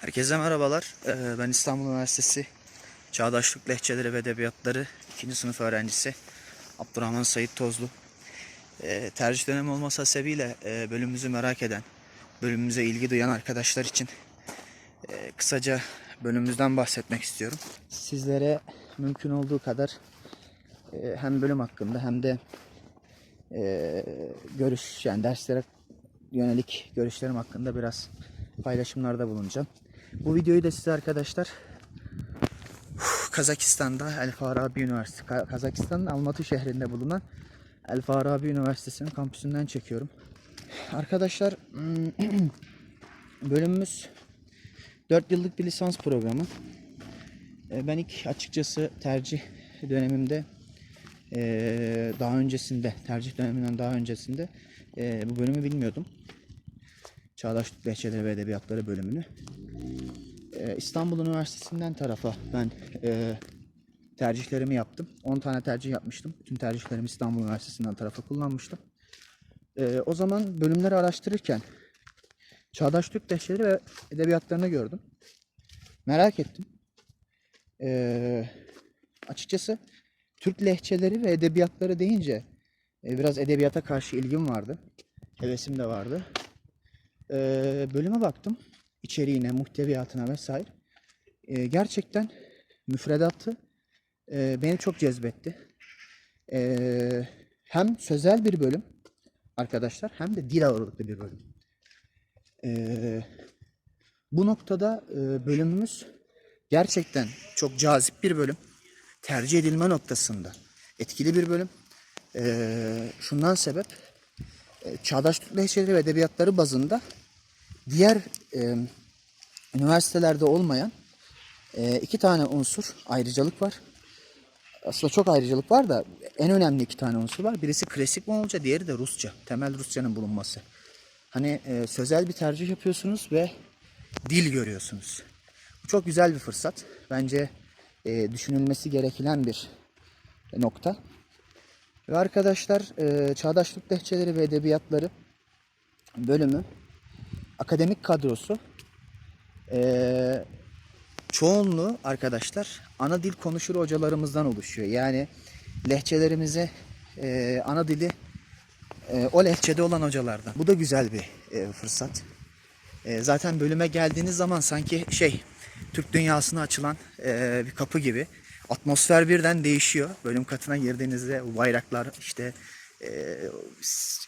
Herkese merhabalar. Ee, Ben İstanbul Üniversitesi Çağdaşlık Lehçeleri ve Edebiyatları 2. sınıf öğrencisi Abdurrahman Sayit Tozlu. Ee, Tercih dönemi olması sebebiyle e, bölümümüzü merak eden, bölümümüze ilgi duyan arkadaşlar için e, kısaca bölümümüzden bahsetmek istiyorum. Sizlere mümkün olduğu kadar e, hem bölüm hakkında hem de görüş yani derslere yönelik görüşlerim hakkında biraz paylaşımlarda bulunacağım. Bu videoyu da size arkadaşlar Kazakistan'da El Farabi Üniversitesi, Ka- Kazakistan'ın Almatı şehrinde bulunan El Farabi Üniversitesi'nin kampüsünden çekiyorum. Arkadaşlar hmm, bölümümüz 4 yıllık bir lisans programı. E, Ben ilk açıkçası tercih dönemimde e, daha öncesinde tercih döneminden daha öncesinde e, bu bölümü bilmiyordum. Çağdaş Lehçeleri ve Edebiyatları bölümünü. Ee, İstanbul Üniversitesi'nden tarafa ben e, tercihlerimi yaptım. 10 tane tercih yapmıştım. Bütün tercihlerimi İstanbul Üniversitesi'nden tarafa kullanmıştım. Ee, o zaman bölümleri araştırırken Çağdaş Türk Lehçeleri ve Edebiyatlarını gördüm. Merak ettim. Ee, açıkçası Türk lehçeleri ve edebiyatları deyince e, biraz edebiyata karşı ilgim vardı. Hevesim de vardı. Ee, bölüme baktım. İçeriğine, muhteviyatına vesaire. Ee, gerçekten müfredatı e, beni çok cezbetti. Ee, hem sözel bir bölüm arkadaşlar hem de dil ağırlıklı bir bölüm. Ee, bu noktada e, bölümümüz gerçekten çok cazip bir bölüm. Tercih edilme noktasında etkili bir bölüm. Ee, şundan sebep e, Çağdaş Türk Lehçeleri ve Edebiyatları bazında diğer e, üniversitelerde olmayan e, iki tane unsur, ayrıcalık var. Aslında çok ayrıcalık var da en önemli iki tane unsur var. Birisi klasik Moğolca, diğeri de Rusça. Temel Rusçanın bulunması. Hani e, sözel bir tercih yapıyorsunuz ve dil görüyorsunuz. Bu çok güzel bir fırsat. Bence e, düşünülmesi gereken bir nokta. Ve arkadaşlar e, Çağdaşlık Lehçeleri ve Edebiyatları bölümü akademik kadrosu e, çoğunluğu arkadaşlar ana dil konuşur hocalarımızdan oluşuyor. Yani lehçelerimize e, ana dili e, o lehçede olan hocalardan. Bu da güzel bir e, fırsat. E, zaten bölüme geldiğiniz zaman sanki şey Türk dünyasına açılan e, bir kapı gibi. Atmosfer birden değişiyor. Bölüm katına girdiğinizde bayraklar işte e,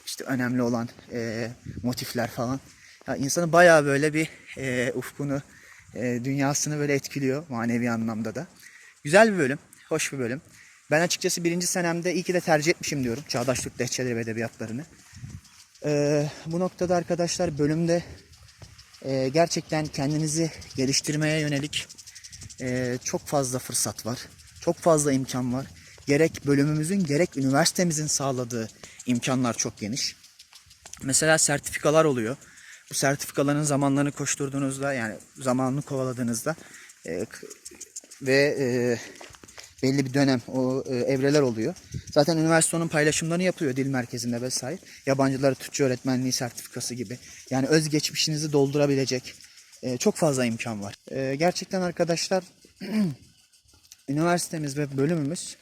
işte önemli olan e, motifler falan. Ya insanı bayağı böyle bir e, ufkunu, e, dünyasını böyle etkiliyor manevi anlamda da. Güzel bir bölüm, hoş bir bölüm. Ben açıkçası birinci senemde iyi ki de tercih etmişim diyorum Çağdaş Türk Lehçeleri ve Edebiyatlarını. E, bu noktada arkadaşlar bölümde e, gerçekten kendinizi geliştirmeye yönelik e, çok fazla fırsat var. Çok fazla imkan var. Gerek bölümümüzün gerek üniversitemizin sağladığı imkanlar çok geniş. Mesela sertifikalar oluyor. Sertifikaların zamanlarını koşturduğunuzda yani zamanını kovaladığınızda e, ve e, belli bir dönem o e, evreler oluyor. Zaten üniversite onun paylaşımlarını yapıyor dil merkezinde vesaire. Yabancılara Türkçe öğretmenliği sertifikası gibi. Yani özgeçmişinizi doldurabilecek e, çok fazla imkan var. E, gerçekten arkadaşlar üniversitemiz ve bölümümüz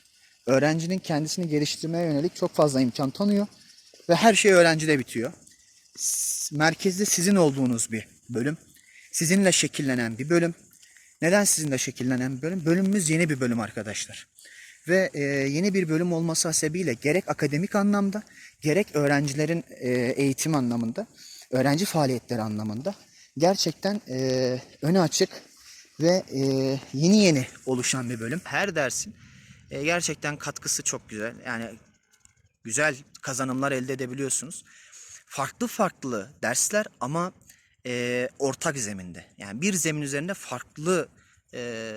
öğrencinin kendisini geliştirmeye yönelik çok fazla imkan tanıyor ve her şey öğrencide bitiyor. Merkezde sizin olduğunuz bir bölüm. Sizinle şekillenen bir bölüm. Neden sizinle şekillenen bir bölüm? Bölümümüz yeni bir bölüm arkadaşlar. Ve e, yeni bir bölüm olması hasebiyle gerek akademik anlamda gerek öğrencilerin e, eğitim anlamında, öğrenci faaliyetleri anlamında gerçekten e, önü açık ve e, yeni yeni oluşan bir bölüm. Her dersin e, gerçekten katkısı çok güzel. Yani güzel kazanımlar elde edebiliyorsunuz. Farklı farklı dersler ama e, ortak zeminde. Yani bir zemin üzerinde farklı e,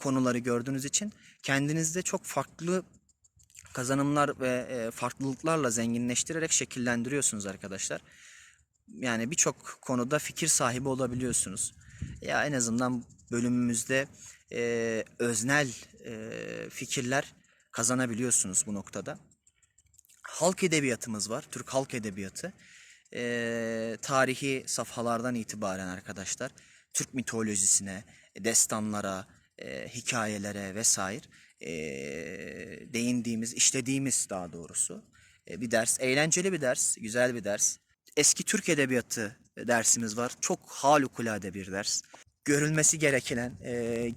konuları gördüğünüz için kendinizde çok farklı kazanımlar ve e, farklılıklarla zenginleştirerek şekillendiriyorsunuz arkadaşlar. Yani birçok konuda fikir sahibi olabiliyorsunuz. Ya en azından bölümümüzde e, öznel e, fikirler kazanabiliyorsunuz bu noktada. Halk edebiyatımız var. Türk halk edebiyatı. E, tarihi safhalardan itibaren arkadaşlar Türk mitolojisine, destanlara, e, hikayelere vesaire e, değindiğimiz, işlediğimiz daha doğrusu e, bir ders. Eğlenceli bir ders, güzel bir ders. Eski Türk Edebiyatı dersimiz var. Çok harikulade bir ders. Görülmesi gereken, e,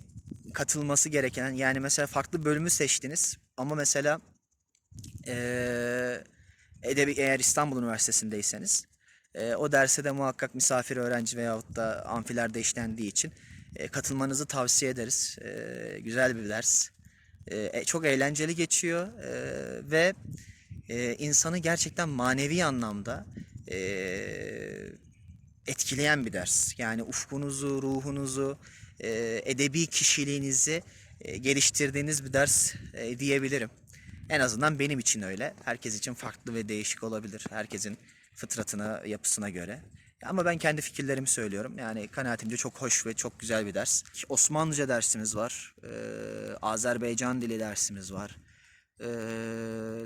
katılması gereken yani mesela farklı bölümü seçtiniz ama mesela edebi eğer İstanbul Üniversitesi'ndeyseniz e, o derse de muhakkak misafir öğrenci veyahut da amfilerde işlendiği için e, katılmanızı tavsiye ederiz. E, güzel bir ders. E, çok eğlenceli geçiyor e, ve e, insanı gerçekten manevi anlamda e, etkileyen bir ders. Yani ufkunuzu, ruhunuzu, e, edebi kişiliğinizi e, geliştirdiğiniz bir ders e, diyebilirim. En azından benim için öyle. Herkes için farklı ve değişik olabilir. Herkesin fıtratına, yapısına göre. Ama ben kendi fikirlerimi söylüyorum. Yani kanaatimce çok hoş ve çok güzel bir ders. Osmanlıca dersimiz var. Ee, Azerbaycan dili dersimiz var. Ee,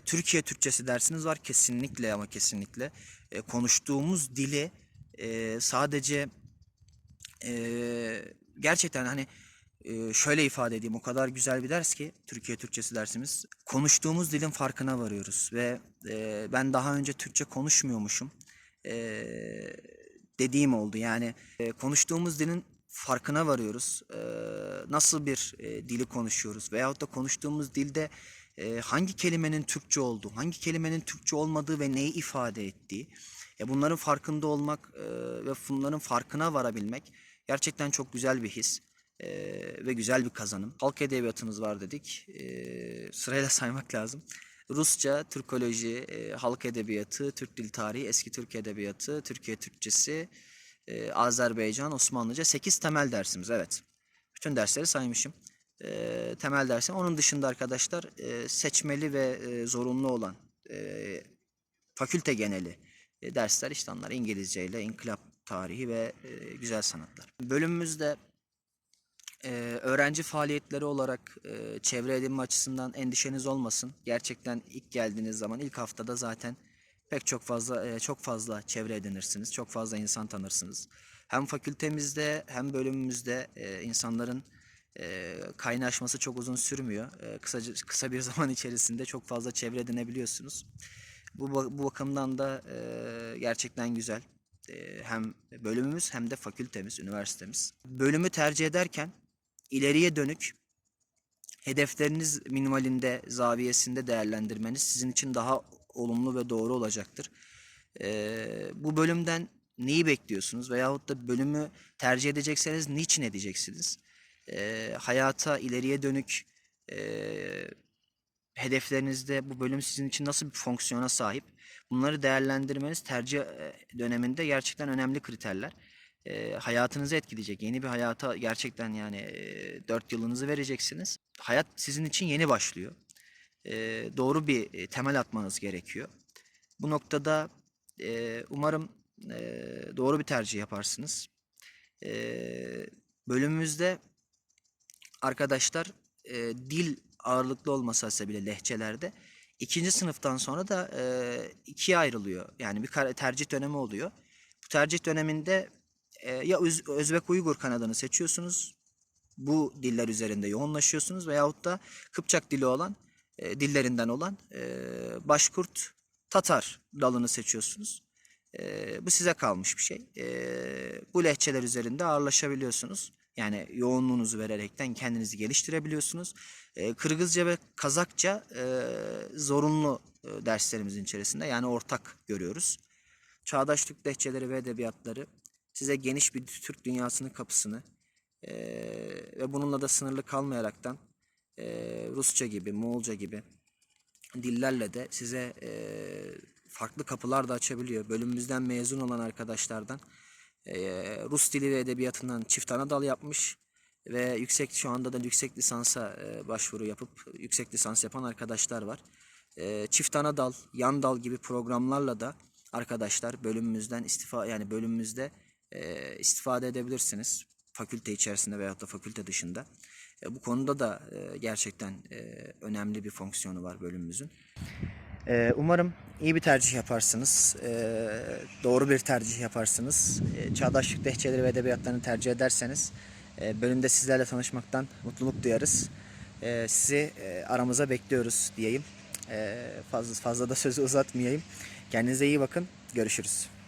Türkiye Türkçesi dersiniz var kesinlikle ama kesinlikle. Ee, konuştuğumuz dili e, sadece e, gerçekten hani e, şöyle ifade edeyim o kadar güzel bir ders ki Türkiye Türkçesi dersimiz. Konuştuğumuz dilin farkına varıyoruz ve e, ben daha önce Türkçe konuşmuyormuşum. E, dediğim oldu yani e, konuştuğumuz dilin farkına varıyoruz. E, nasıl bir e, dili konuşuyoruz veyahut da konuştuğumuz dilde e, hangi kelimenin Türkçe olduğu, hangi kelimenin Türkçe olmadığı ve neyi ifade ettiği. E, bunların farkında olmak e, ve bunların farkına varabilmek gerçekten çok güzel bir his e, ve güzel bir kazanım. Halk edebiyatımız var dedik. E, sırayla saymak lazım. Rusça, Türkoloji, e, halk edebiyatı, Türk dil tarihi, eski Türk edebiyatı, Türkiye Türkçesi, e, Azerbaycan, Osmanlıca 8 temel dersimiz evet. Bütün dersleri saymışım. E, temel dersim. Onun dışında arkadaşlar e, seçmeli ve e, zorunlu olan e, fakülte geneli e, dersler işte onlar İngilizce ile inkılap tarihi ve e, güzel sanatlar. Bölümümüzde e, öğrenci faaliyetleri olarak e, çevre edinme açısından endişeniz olmasın. Gerçekten ilk geldiğiniz zaman ilk haftada zaten pek çok fazla e, çok fazla çevre edinirsiniz. Çok fazla insan tanırsınız. Hem fakültemizde hem bölümümüzde e, insanların e, kaynaşması çok uzun sürmüyor. E, kısaca, kısa bir zaman içerisinde çok fazla çevre edinebiliyorsunuz. Bu, bu bakımdan da e, gerçekten güzel. E, hem bölümümüz hem de fakültemiz, üniversitemiz. Bölümü tercih ederken ileriye dönük hedefleriniz minimalinde, zaviyesinde değerlendirmeniz sizin için daha olumlu ve doğru olacaktır. Ee, bu bölümden neyi bekliyorsunuz veyahut da bölümü tercih edecekseniz niçin edeceksiniz? Ee, hayata ileriye dönük e, hedeflerinizde bu bölüm sizin için nasıl bir fonksiyona sahip? Bunları değerlendirmeniz tercih e, döneminde gerçekten önemli kriterler. E, hayatınızı etkileyecek. Yeni bir hayata gerçekten yani e, 4 yılınızı vereceksiniz. Hayat sizin için yeni başlıyor. E, doğru bir e, temel atmanız gerekiyor. Bu noktada e, umarım e, doğru bir tercih yaparsınız. E, bölümümüzde arkadaşlar e, dil ağırlıklı olmasa bile lehçelerde ikinci sınıftan sonra da e, ikiye ayrılıyor. Yani bir tercih dönemi oluyor. Bu tercih döneminde e, ya Öz- Özbek Uygur kanadını seçiyorsunuz. Bu diller üzerinde yoğunlaşıyorsunuz veyahut da Kıpçak dili olan e, dillerinden olan e, Başkurt Tatar dalını seçiyorsunuz. E, bu size kalmış bir şey. E, bu lehçeler üzerinde ağırlaşabiliyorsunuz. Yani yoğunluğunuzu vererekten kendinizi geliştirebiliyorsunuz. E, Kırgızca ve Kazakça e, zorunlu e, derslerimizin içerisinde yani ortak görüyoruz. Çağdaş Türk lehçeleri ve edebiyatları size geniş bir Türk dünyasının kapısını e, ve bununla da sınırlı kalmayaraktan e, Rusça gibi, Moğolca gibi dillerle de size e, farklı kapılar da açabiliyor. Bölümümüzden mezun olan arkadaşlardan e, Rus dili ve edebiyatından çift ana dal yapmış ve yüksek şu anda da yüksek lisansa e, başvuru yapıp yüksek lisans yapan arkadaşlar var. E, çift ana dal, yan dal gibi programlarla da arkadaşlar bölümümüzden istifa yani bölümümüzde e, istifade edebilirsiniz. Fakülte içerisinde veyahut da fakülte dışında. E, bu konuda da e, gerçekten e, önemli bir fonksiyonu var bölümümüzün. Ee, umarım iyi bir tercih yaparsınız. Ee, doğru bir tercih yaparsınız. Ee, çağdaşlık lehçeleri ve edebiyatlarını tercih ederseniz e, bölümde sizlerle tanışmaktan mutluluk duyarız. Ee, sizi e, aramıza bekliyoruz diyeyim. Ee, fazla fazla da sözü uzatmayayım. Kendinize iyi bakın. Görüşürüz.